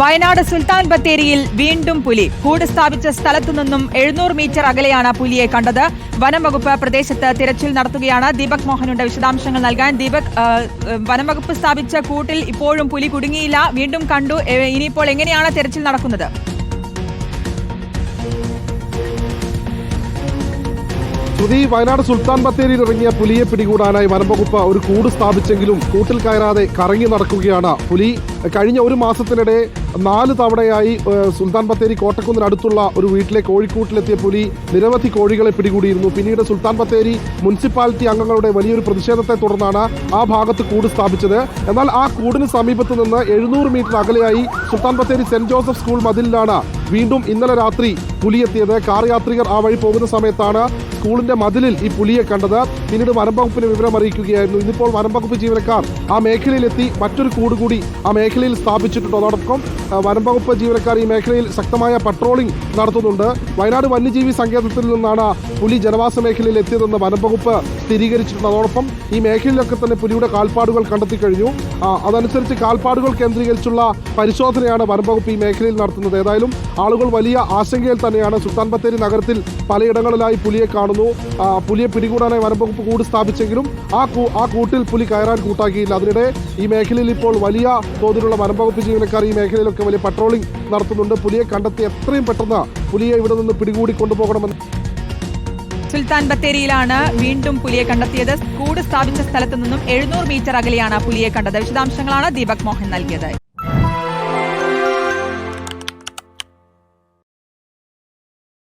വയനാട് സുൽത്താൻ ബത്തേരിയിൽ വീണ്ടും പുലി. കൂട് സ്ഥാപിച്ച സ്ഥലത്തു നിന്നും എഴുന്നൂറ് മീറ്റർ അകലെയാണ് പുലിയെ കണ്ടത്. വനം വകുപ്പ് പ്രദേശത്ത് തിരച്ചിൽ നടത്തുകയാണ്. ദീപക് മോഹനുണ്ട് വിശദാംശങ്ങൾ നൽകാൻ. ദീപക് വനം വകുപ്പ് സ്ഥാപിച്ച കൂട്ടിൽ ഇപ്പോഴും പുലി കുടുങ്ങിയില്ല. വീണ്ടും കണ്ടു. ഇനിയിപ്പോൾ എങ്ങനെയാണ് തിരച്ചിൽ നടക്കുന്നത്? ശ്രുതി വയനാട് സുൽത്താൻ ബത്തേരിയിൽ ഇറങ്ങിയ പുലിയെ പിടികൂടാനായി വനംവകുപ്പ് ഒരു കൂട് സ്ഥാപിച്ചെങ്കിലും കൂട്ടിൽ കയറാതെ കറങ്ങി നടക്കുകയാണ് പുലി. കഴിഞ്ഞ ഒരു മാസത്തിനിടെ നാല് തവണയായി സുൽത്താൻ ബത്തേരി കോട്ടക്കുന്നിനടുത്തുള്ള ഒരു വീട്ടിലെ കോഴിക്കൂട്ടിലെത്തിയ പുലി നിരവധി കോഴികളെ പിടികൂടിയിരുന്നു. പിന്നീട് സുൽത്താൻ ബത്തേരി മുനിസിപ്പാലിറ്റി അംഗങ്ങളുടെ വലിയൊരു പ്രതിഷേധത്തെ തുടർന്നാണ് ആ ഭാഗത്ത് കൂട് സ്ഥാപിച്ചത്. എന്നാൽ ആ കൂടിന് സമീപത്ത് നിന്ന് എഴുന്നൂറ് metre അകലെയായി Sultan Bathery Saint Joseph school മതിലിലാണ് വീണ്ടും ഇന്നലെ രാത്രി പുലിയെത്തിയത് കാർ യാത്രികർ ആ വഴി പോകുന്ന സമയത്താണ് സ്കൂളിന്റെ മതിലിൽ ഈ പുലിയെ കണ്ടത്. പിന്നീട് വനം വകുപ്പിന് വിവരം അറിയിക്കുകയായിരുന്നു ഇന്നിപ്പോൾ വനം വകുപ്പ് ജീവനക്കാർ ആ മേഖലയിലെത്തി മറ്റൊരു കൂടുകൂടി ആ ആ മേഖലയിൽ സ്ഥാപിച്ചിട്ടുണ്ട് അതോടൊപ്പം വനംവകുപ്പ് വനം വകുപ്പ് ജീവനക്കാർ ഈ മേഖലയിൽ ശക്തമായ പട്രോളിംഗ് നടത്തുന്നുണ്ട്. വയനാട് വന്യജീവി സങ്കേതത്തിൽ നിന്നാണ് പുലി ജനവാസ മേഖലയിൽ എത്തിയതെന്ന് വനം വകുപ്പ് സ്ഥിരീകരിച്ചിട്ടുണ്ട് അതോടൊപ്പം ഈ മേഖലയിലൊക്കെ തന്നെ പുലിയുടെ കാൽപ്പാടുകൾ കണ്ടെത്തി കഴിഞ്ഞു. അതനുസരിച്ച് കാൽപ്പാടുകൾ കേന്ദ്രീകരിച്ചുള്ള പരിശോധനയാണ് വനംവകുപ്പ് ഈ മേഖലയിൽ നടത്തുന്നത്. ഏതായാലും ആളുകൾ വലിയ ആശങ്കയിൽ തന്നെയാണ്. സുൽത്താൻ ബത്തേരി നഗരത്തിൽ പലയിടങ്ങളിലായി പുലിയെ കാണുന്നു. പുലിയെ പിടികൂടാനായി വനംവകുപ്പ് കൂട് സ്ഥാപിച്ചെങ്കിലും ആ ആ കൂട്ടിൽ പുലി കയറാൻ കൂട്ടാക്കിയില്ല. അതിനിടെ ഈ മേഖലയിൽ ഇപ്പോൾ വലിയ തോതിലുള്ള വനംവകുപ്പ് ജീവനക്കാർ ഈ മേഖലയിലൊക്കെ വലിയ പട്രോളിംഗ് നടത്തുന്നുണ്ട്. പുലിയെ കണ്ടെത്തി എത്രയും പെട്ടെന്ന് പുലിയെ ഇവിടെ നിന്ന് പിടികൂടി കൊണ്ടുപോകണമെന്ന് സുൽത്താൻ ബത്തേരിയിലാണ് വീണ്ടും പുലിയെ കണ്ടെത്തിയത്. കൂട് സ്ഥാപിച്ച സ്ഥലത്തു നിന്നും എഴുന്നൂറ് മീറ്റർ അകലെയാണ് പുലിയെ കണ്ടത്. വിശദാംശങ്ങളാണ് ദീപക് മോഹൻ നൽകിയത്.